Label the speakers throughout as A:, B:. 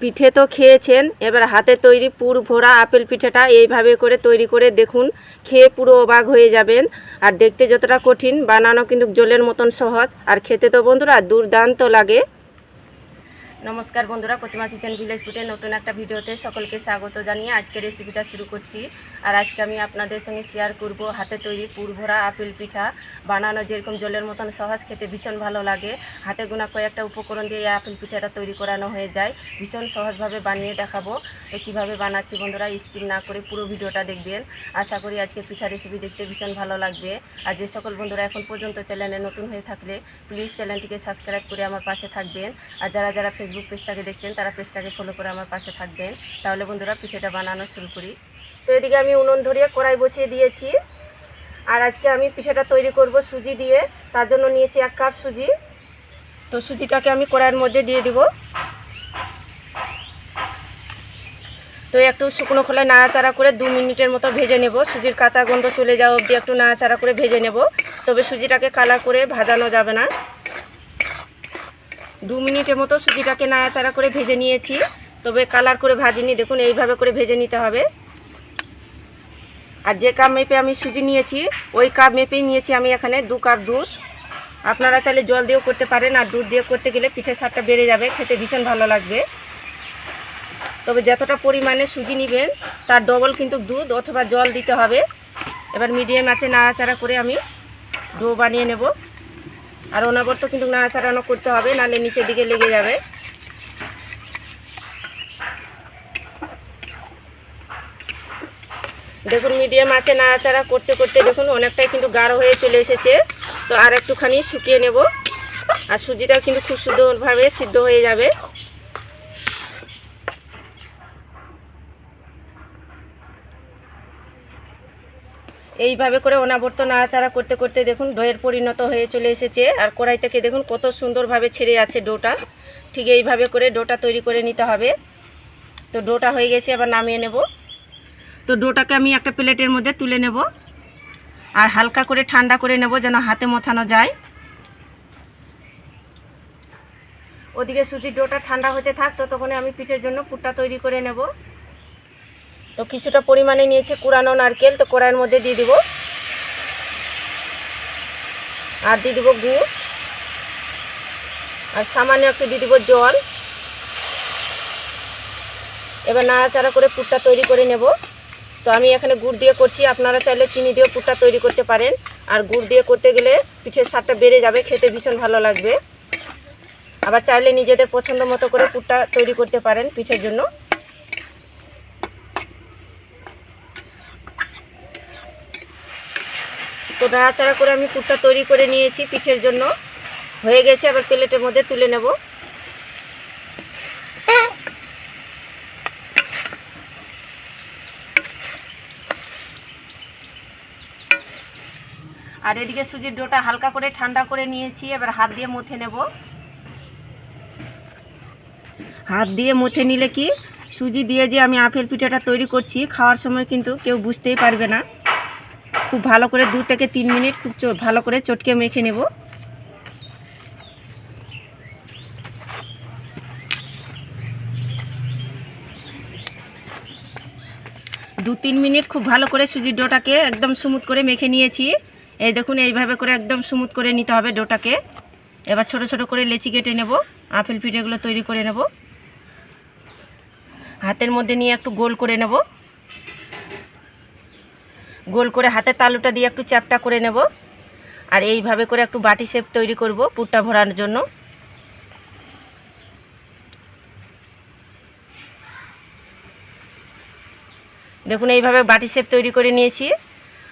A: পিঠে তো খেয়েছেন, এবার হাতে তৈরি পুর ভরা আপেল পিঠেটা এইভাবে করে তৈরি করে দেখুন, খেয়ে পুরো অবাক হয়ে যাবেন। আর দেখতে যতটা কঠিন, বানানো কিন্তু জলের মতন সহজ। আর খেতে তো বন্ধুরা দুর্দান্ত লাগে। নমস্কার বন্ধুরা, প্রতিমা কিচেন ভিলেজ ফুডের নতুন একটা ভিডিওতে সকলকে স্বাগত জানিয়ে আজকে রেসিপিটা শুরু করছি। আর আজকে আমি আপনাদের সঙ্গে শেয়ার করব হাতে তৈরি পুরভরা আপেল পিঠা। বানানো যেরকম জলের মতন সহজ, খেতে ভীষণ ভালো লাগে। হাতে গোনা কয়েকটা উপকরণ দিয়ে এই আপেল পিঠাটা তৈরি করানো হয়ে যায়। ভীষণ সহজভাবে বানিয়ে দেখাবো তো কীভাবে বানাচ্ছি বন্ধুরা স্কিপ না করে পুরো ভিডিওটা দেখবেন। আশা করি আজকে পিঠা রেসিপি দেখতে ভীষণ ভালো লাগবে। আর যে সকল বন্ধুরা এখন পর্যন্ত চ্যানেলে নতুন হয়ে থাকলে প্লিজ চ্যানেলটিকে সাবস্ক্রাইব করে আমার পাশে থাকবেন। আর যারা যারা ফেসবুক পেজটাকে দেখছেন, তারা পেজটাকে ফলো করে আমার পাশে থাকবেন। তাহলে বন্ধুরা, পিঠেটা বানানো শুরু করি। তো এদিকে আমি উনুন ধরিয়ে কড়াই বসিয়ে দিয়েছি। আর আজকে আমি পিঠেটা তৈরি করব সুজি দিয়ে। তার জন্য নিয়েছি এক কাপ সুজি। তো সুজিটাকে আমি কড়াইয়ের মধ্যে দিয়ে দিব। তো একটু শুকনো খোলায় নাড়াচাড়া করে দু মিনিটের মতো ভেজে নেব। সুজির কাঁচা গন্ধ চলে যাওয়া অবধি একটু নাড়াচাড়া করে ভেজে নেব। তবে সুজিটাকে কালার করে ভাজানো যাবে না। দু মিনিটের মতো সুজিটাকে নাড়াচাড়া করে ভেজে নিয়েছি। তবে কালার করে ভাজিনি, দেখুন এইভাবে করে ভেজে নিতে হবে। আর যে কাপ মেপে আমি সুজি নিয়েছি, ওই কাপ মেপেই নিয়েছি আমি এখানে দু কাপ দুধ। আপনারা চাইলে জল দিয়েও করতে পারেন, আর দুধ দিয়ে করতে গেলে পিঠের স্বাদটা বেড়ে যাবে, খেতে ভীষণ ভালো লাগবে। তবে যতটা পরিমাণে সুজি নেবেন, তার ডবল কিন্তু দুধ অথবা জল দিতে হবে। এবার মিডিয়াম আছে, নাড়াচাড়া করে আমি ডো বানিয়ে নেব। আর অনাবর্ত কিন্তু নাড়াচাড়ানো করতে হবে, নাহলে নিচের দিকে লেগে যাবে। দেখুন, মিডিয়াম আছে নাড়াচাড়া করতে করতে দেখুন, অনেকটাই কিন্তু গাঢ় হয়ে চলে এসেছে। তো আর একটুখানি শুকিয়ে নেব। আর সুজিটাও কিন্তু খুব সুন্দরভাবে সিদ্ধ হয়ে যাবে। এইভাবে করে অনাবর্ত নাড়াচাড়া করতে করতে দেখুন ডোয়ের পরিণত হয়ে চলে এসেছে। আর কড়াই থেকে দেখুন কত সুন্দরভাবে ছেড়ে আছে ডোটা। ঠিক এইভাবে করে ডোটা তৈরি করে নিতে হবে। তো ডোটা হয়ে গেছে আবার নামিয়ে নেব। তো ডোটাকে আমি একটা প্লেটের মধ্যে তুলে নেব। আর হালকা করে ঠান্ডা করে নেব যেন হাতে মথানো যায়। ওদিকে সুজির ডোটা ঠান্ডা হতে থাক, ততক্ষণে আমি পিঠের জন্য পুরটা তৈরি করে নেব। তো কিছুটা পরিমাণে নিয়েছি কুড়ানো নারকেল, তো কড়াইয়ের মধ্যে দিয়ে দিব। আর দিয়ে দিব গুড়। আর সামান্য একটু দিয়ে দিব জল। এবার নাড়াচাড়া করে পুরটা তৈরি করে নেব। তো আমি এখানে গুড় দিয়ে করছি, আপনারা চাইলে চিনি দিয়েও পুরটা তৈরি করতে পারেন। আর গুড় দিয়ে করতে গেলে পিঠের স্বাদটা বেড়ে যাবে, খেতে ভীষণ ভালো লাগবে। আবার চাইলে নিজেদের পছন্দ মতো করে পুরটা তৈরি করতে পারেন পিঠের জন্য। তো নাড়াচাড়া করে আমি পুরটা তৈরি করে নিয়েছি পিঠের জন্য। হয়ে গেছে আবার প্লেটের মধ্যে তুলে নেব। আর এদিকে সুজির ডোটা হালকা করে ঠান্ডা করে নিয়েছি, এবার হাত দিয়ে মুথে নেব। হাত দিয়ে মুথে নিলে কি? সুজি দিয়ে যে আমি আপেল পিঠাটা তৈরি করছি, খাওয়ার সময় কিন্তু কেউ বুঝতেই পারবে না। খুব ভালো করে দু থেকে তিন মিনিট খুব ভালো করে চটকে মেখে নেব। দু তিন মিনিট খুব ভালো করে সুজির ডোটাকে একদম স্মুথ করে মেখে নিয়েছি। এই দেখুন, এইভাবে করে একদম স্মুথ করে নিতে হবে ডোটাকে। এবার ছোট ছোট করে লেচি কেটে নেব, আপেল পিঠেগুলো তৈরি করে নেব। হাতের মধ্যে নিয়ে একটু গোল করে নেব। গোল করে হাতের তালুটা দিয়ে একটু চ্যাপটা করে নেব। আর এইভাবে করে একটু বাটি শেপ তৈরি করব পুরটা ভরানোর জন্য। দেখুন, এইভাবে বাটি শেপ তৈরি করে নিয়েছি।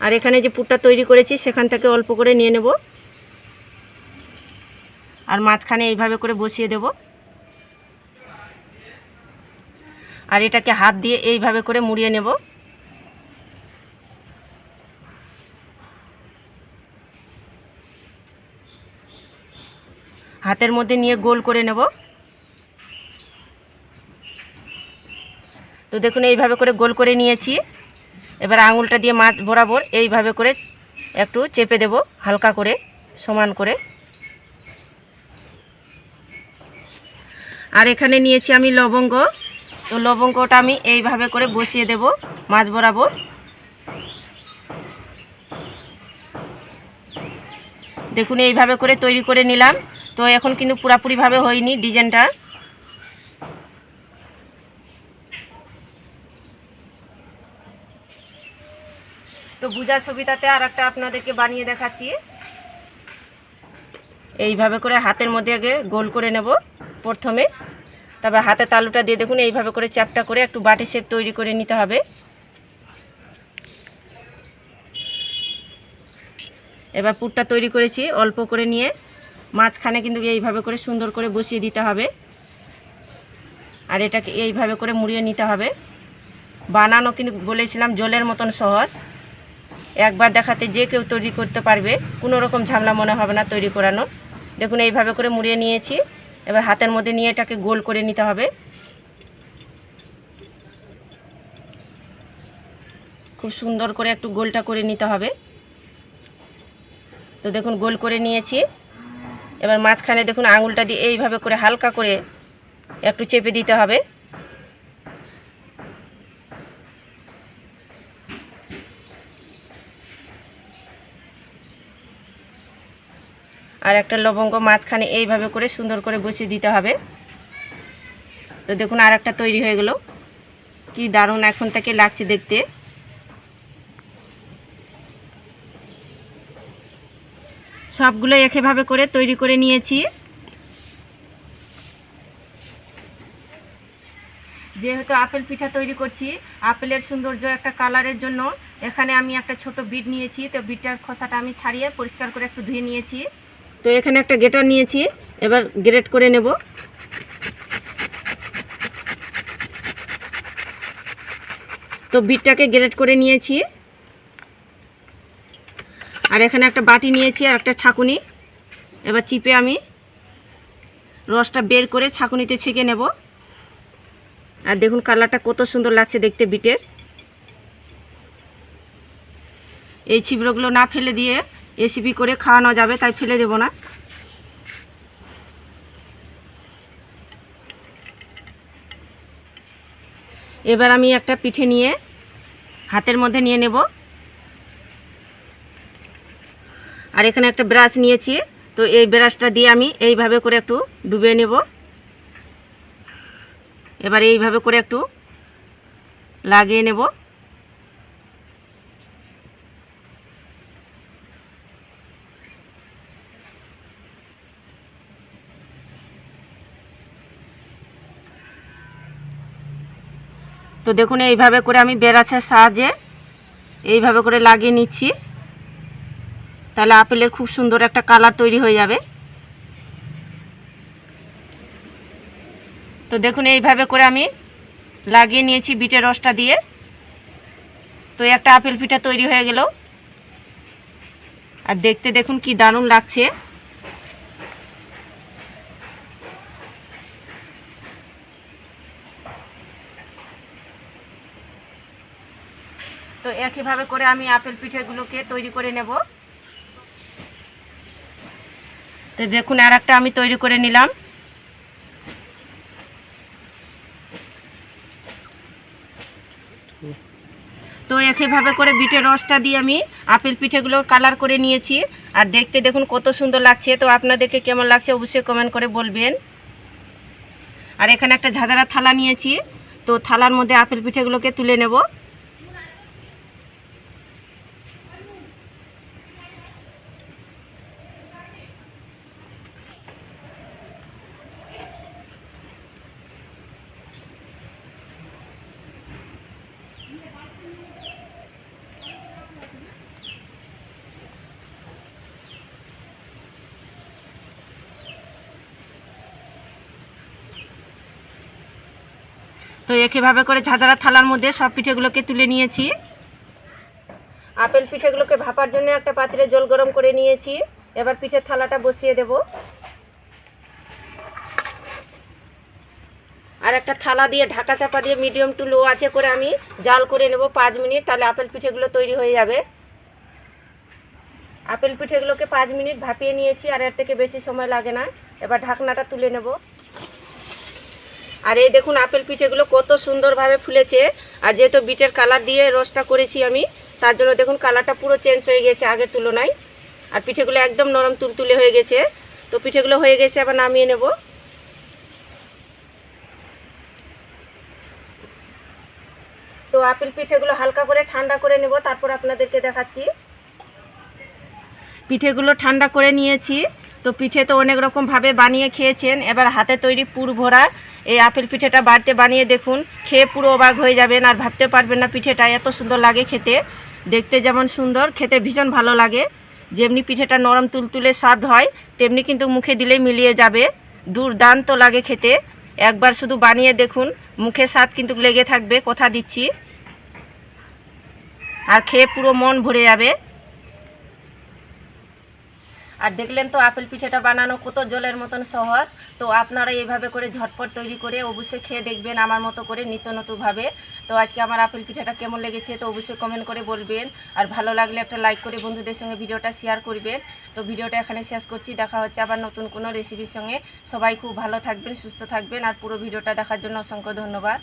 A: আর এখানে যে পুরটা তৈরি করেছি, সেখান থেকে অল্প করে নিয়ে নেব। আর মাঝখানে এইভাবে করে বসিয়ে দেব। আর এটাকে হাত দিয়ে এইভাবে করে মুড়িয়ে নেব। হাতের মধ্যে নিয়ে গোল করে নেব। তো দেখুন, এইভাবে করে গোল করে নিয়েছি। এবার আঙুলটা দিয়ে মাছ বরাবর এইভাবে করে একটু চেপে দেব, হালকা করে, সমান করে। আর এখানে নিয়েছি আমি লবঙ্গ। তো লবঙ্গটা আমি এইভাবে করে বসিয়ে দেব মাছ বরাবর। দেখুন, এইভাবে করে তৈরি করে নিলাম। তো এখন কিন্তু পুরাপুরিভাবে হয়নি ডিজাইনটা। তো বুঝার সুবিধাতে আর একটা আপনাদেরকে বানিয়ে দেখাচ্ছি। এইভাবে করে হাতের মধ্যে আগে গোল করে নেব প্রথমে। তারপর হাতে তালুটা দিয়ে দেখুন, এইভাবে করে চ্যাপটা করে একটু বাটি শেপ তৈরি করে নিতে হবে। এবার পুরটা তৈরি করেছি, অল্প করে নিয়ে। মাঝখানে কিন্তু এইভাবে করে সুন্দর করে বসিয়ে দিতে হবে। আর এটাকে এইভাবে করে মুড়িয়ে নিতে হবে। বানানো কিন্তু বলেছিলাম জলের মতন সহজ। একবার দেখাতে যে কেউ তৈরি করতে পারবে, কোনো রকম ঝামেলা মনে হবে না তৈরি করানো। দেখুন, এইভাবে করে মুড়িয়ে নিয়েছি। এবার হাতের মধ্যে নিয়ে এটাকে গোল করে নিতে হবে। খুব সুন্দর করে একটু গোলটা করে নিতে হবে। তো দেখুন, গোল করে নিয়েছি। এবার মাঝখানে দেখুন আঙুলটা দিয়ে এইভাবে করে হালকা করে একটু চেপে দিতে হবে। আর একটা লবঙ্গ মাঝখানে এইভাবে করে সুন্দর করে বসিয়ে দিতে হবে। তো দেখুন আর একটা তৈরি হয়ে গেল। কি দারুণ এখন থেকে লাগছে দেখতে। সবগুলো একেভাবে করে তৈরি করে নিয়েছি। যেহেতু আপেল পিঠা তৈরি করছি, আপেলের সৌন্দর্য একটা কালারের জন্য, এখানে আমি একটা ছোট বিট নিয়েছি, তো বিটটার খোসাটা আমি ছাড়িয়ে পরিষ্কার করে একটু ধুয়ে নিয়েছি। তো এখানে একটা গেটার নিয়েছি, এবার গ্রেট করে নেব। তো বিটটাকে গ্রেট করে নিয়েছি। আর এখানে একটা বাটি নিয়েছি আর একটা ছাকুনি। এবার চিপে আমি রসটা বের করে ছাকুনিতে ছেঁকে নেব। আর দেখুন কালারটা কত সুন্দর লাগছে দেখতে বিটের। এই ছিবড়োগুলো না ফেলে দিয়ে রেসিপি করে খাওয়ানো যাবে, তাই ফেলে দেব না। এবার আমি একটা পিঠে নিয়ে হাতের মধ্যে নিয়ে নেব। আর এখানে একটা ব্রাশ নিয়েছি। তো এই ব্রাশটা দিয়ে আমি এইভাবে করে একটু ডুবে নেব। এবার এইভাবে করে একটু লাগিয়ে নেব। তো দেখুন, এইভাবে করে আমি বেরাছের সাহায্যে এইভাবে করে লাগিয়ে নিচ্ছি। তাহলে আপেলের খুব সুন্দর একটা কালার তৈরি হয়ে যাবে। তো দেখুন, এইভাবে করে আমি লাগিয়ে নিয়েছি বিটের রসটা দিয়ে। তো একটা আপেল পিঠা তৈরি হয়ে গেল। আর দেখতে দেখুন কি দারুণ লাগছে। তো একইভাবে করে আমি আপেল পিঠেগুলোকে তৈরি করে নেব। তো দেখুন আর একটা আমি তৈরি করে নিলাম। তো একইভাবে করে বিটের রসটা দিয়ে আমি আপেল পিঠেগুলো কালার করে নিয়েছি। আর দেখতে দেখুন, কত সুন্দর লাগছে। তো আপনাদেরকে কেমন লাগছে অবশ্যই কমেন্ট করে বলবেন। আর এখানে একটা ঝাঁঝারা থালা নিয়েছি। তো থালার মধ্যে আপেল পিঠেগুলোকে তুলে নেব। তো একইভাবে করে ঝাঁঝারা থালার মধ্যে সব পিঠেগুলোকে তুলে নিয়েছি। আপেল পিঠেগুলোকে ভাপার জন্য একটা পাত্রে জল গরম করে নিয়েছি। এবার পিঠের থালাটা বসিয়ে দেব। আর একটা থালা দিয়ে ঢাকা চাপা দিয়ে মিডিয়াম টু লো আছে করে আমি জাল করে নেব পাঁচ মিনিট, তাহলে আপেল পিঠেগুলো তৈরি হয়ে যাবে। আপেল পিঠেগুলোকে পাঁচ মিনিট ভাপিয়ে নিয়েছি, আর এর থেকে বেশি সময় লাগে না। এবার ঢাকনাটা তুলে নেব। আর এই দেখুন আপেল পিঠেগুলো কত সুন্দরভাবে ফুলেছে। আর যেহেতু বিটের কালার দিয়ে রসটা করেছি আমি, তার জন্য দেখুন কালারটা পুরো চেঞ্জ হয়ে গেছে আগের তুলনায়। আর পিঠেগুলো একদম নরম তুলতুলে হয়ে গেছে। তো পিঠেগুলো হয়ে গেছে আবার নামিয়ে নেব। তো আপেল পিঠেগুলো হালকা করে ঠান্ডা করে নেব, তারপর আপনাদেরকে দেখাচ্ছি। পিঠেগুলো ঠান্ডা করে নিয়েছি। তো পিঠে তো অনেক রকমভাবে বানিয়ে খেয়েছেন। এবার হাতে তৈরি পুর ভরা, এই আপেল পিঠেটা বাড়িতে বানিয়ে দেখুন। খেয়ে পুরো অবাক হয়ে যাবেন আর ভাবতে পারবেন না পিঠেটা এত সুন্দর লাগে খেতে। দেখতে যেমন সুন্দর, খেতে ভীষণ ভালো লাগে। যেমনি পিঠেটা নরম তুলতুলে সফট হয়, তেমনি কিন্তু মুখে দিলেই মিলিয়ে যাবে। দুর্দান্ত লাগে খেতে। একবার শুধু বানিয়ে দেখুন, মুখে স্বাদ কিন্তু লেগে থাকবে, কথা দিচ্ছি। আর খেয়ে পুরো মন ভরে যাবে। আর দেখলেন তো আপেল পিঠেটা বানানো কত জলের মতন সহজ। তো আপনারা এইভাবে করে ঝটপট তৈরি করে অবশ্যই খেয়ে দেখবেন আমার মতো করে নিত্য নতুনভাবে। তো আজকে আমার আপেল পিঠাটা কেমন লেগেছে তো অবশ্যই কমেন্ট করে বলবেন। আর ভালো লাগলে একটা লাইক করে বন্ধুদের সঙ্গে ভিডিওটা শেয়ার করবেন। তো ভিডিওটা এখানে শেষ করছি, দেখা হচ্ছে আবার নতুন কোনো রেসিপির সঙ্গে। সবাই খুব ভালো থাকবেন, সুস্থ থাকবেন। আর পুরো ভিডিওটা দেখার জন্য অসংখ্য ধন্যবাদ।